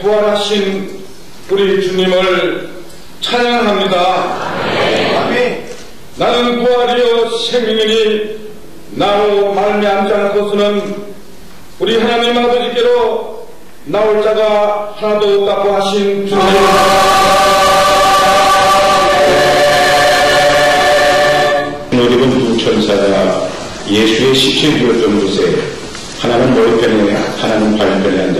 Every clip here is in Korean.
부활하신 우리 주님을 찬양합니다. 나는 부활이요 생명이니 나로 말미암지 않고서는 우리 하나님 아버지께로 나올 자가 하나도 없다고 하신 주님. 노립은 두 천사가 예수의 십시에 누웠던 곳에 하나는 머리편에 하나는 발편에 앉았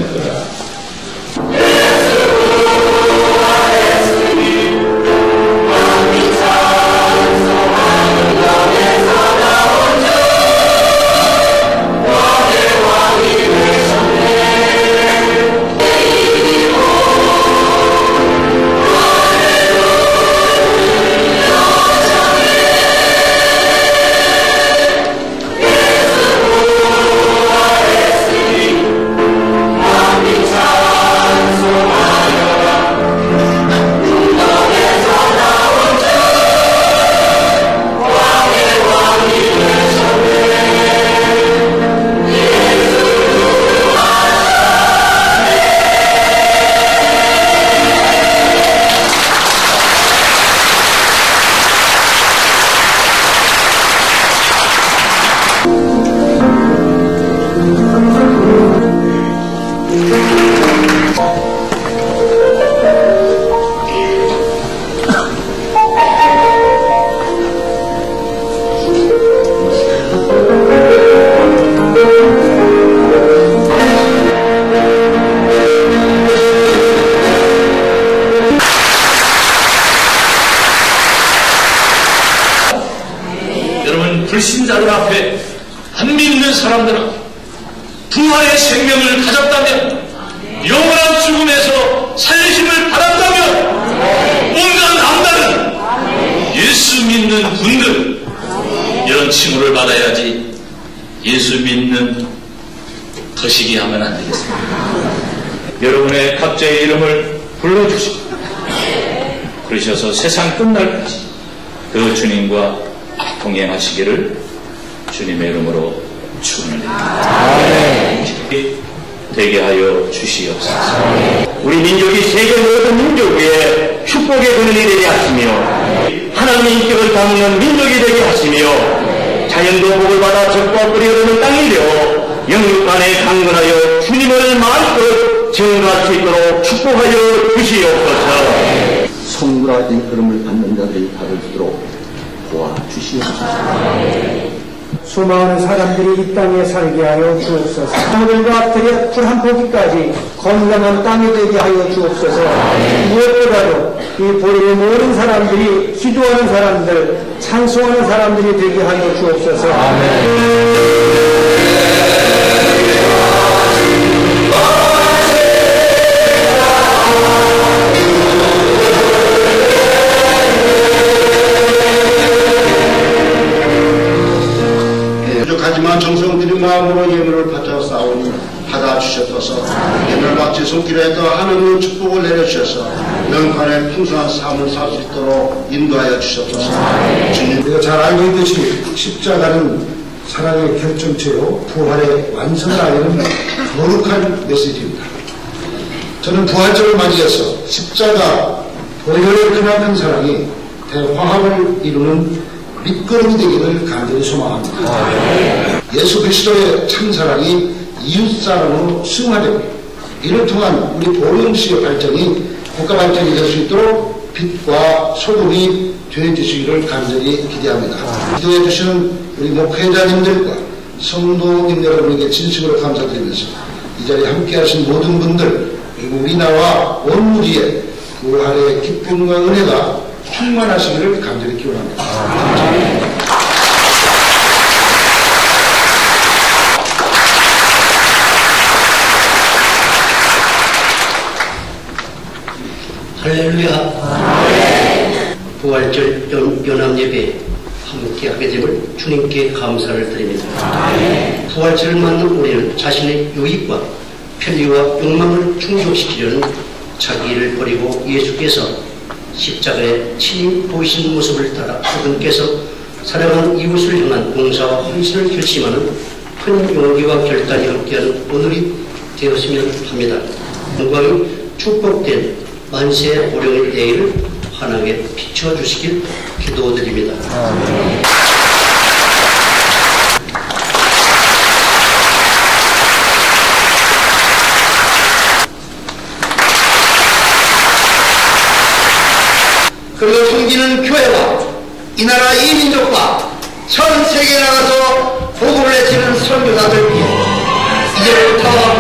불신자들 앞에 안 믿는 사람들은 부활의 생명을 가졌다면 영원한 죽음에서 살리심을 받았다면 온갖 남다른 예수 믿는 분들 이런 칭호를 받아야지 예수 믿는 거시기 하면 안 되겠습니다. 여러분의 각자의 이름을 불러주시고 그러셔서 세상 끝날까지 그 주님과 동행하시기를 주님의 이름으로 축원합니다. 되게 하여 주시옵소서. 우리 민족이 세계 모든 민족 위에 축복의 그늘이 되게 하시며 하나님의 인격을 담는 민족이 되게 하시며 자연도 복을 받아 적과 뿌리 흐르는 땅이 되어 영육간에 강건하여 주님을 마음껏 증거할 수 있도록 축복하여 주시옵소서 성불하신 흐름을 받는 자들이 답을 주도록 도와주시옵소서. 수많은 사람들이 이 땅에 살게 하여 주옵소서. 하늘과 들의 풀한 포기까지 건강한 땅이 되게 하여 주옵소서. 무엇보다도 이 보리의 모든 사람들이 기도하는 사람들, 찬송하는 사람들이 되게 하여 주옵소서. 부족 마음으로 예물을 바쳐 싸우니 받아주셨소서 예물 받지 손길에 더 하나님의 축복을 내려주셔서 영간의 풍성한 삶을 살 수 있도록 인도하여 주셨소서 주님 우리가 잘 알고 있듯이 십자가는 사랑의 결정체로 부활의 완성을 알리는 거룩한 메시지입니다. 저는 부활절을 맞이해서 십자가 보혈의 그만한 사랑이 대화합을 이루는 밑거름이 되기를 간절히 소망합니다. 예수 그리스도의 참사랑이 이웃사랑으로 승화되고 이를 통한 우리 보령시의 발전이 국가 발전이 될 수 있도록 빛과 소금이 되어주시기를 간절히 기대합니다. 기도해 주시는 우리 목회자님들과 성도님 여러분에게 진심으로 감사드리면서 이 자리에 함께 하신 모든 분들 그리고 우리나라와 온 무리의 부활의 기쁨과 은혜가 충만하시기를 간절히 기원합니다. 할렐루야. 부활절 연- 연합예배 함께하게 됨을 주님께 감사를 드립니다. 부활절을 맞는 우리는 자신의 유익과 편리와 욕망을 충족시키려는 자기를 버리고 예수께서 십자가에 친히 보이신 모습을 따라 그분께서 사랑하는 이웃을 향한 봉사와 헌신을 결심하는 큰 용기와 결단이 함께하는 오늘이 되었으면 합니다. 영광이 축복된 만세 오령의 대의를 환하게 비춰주시길 기도드립니다. 그리고 섬기는 교회와 이 나라 이 민족과 전 세계에 나가서 복음을 내치는 선교사들 위해 이제부터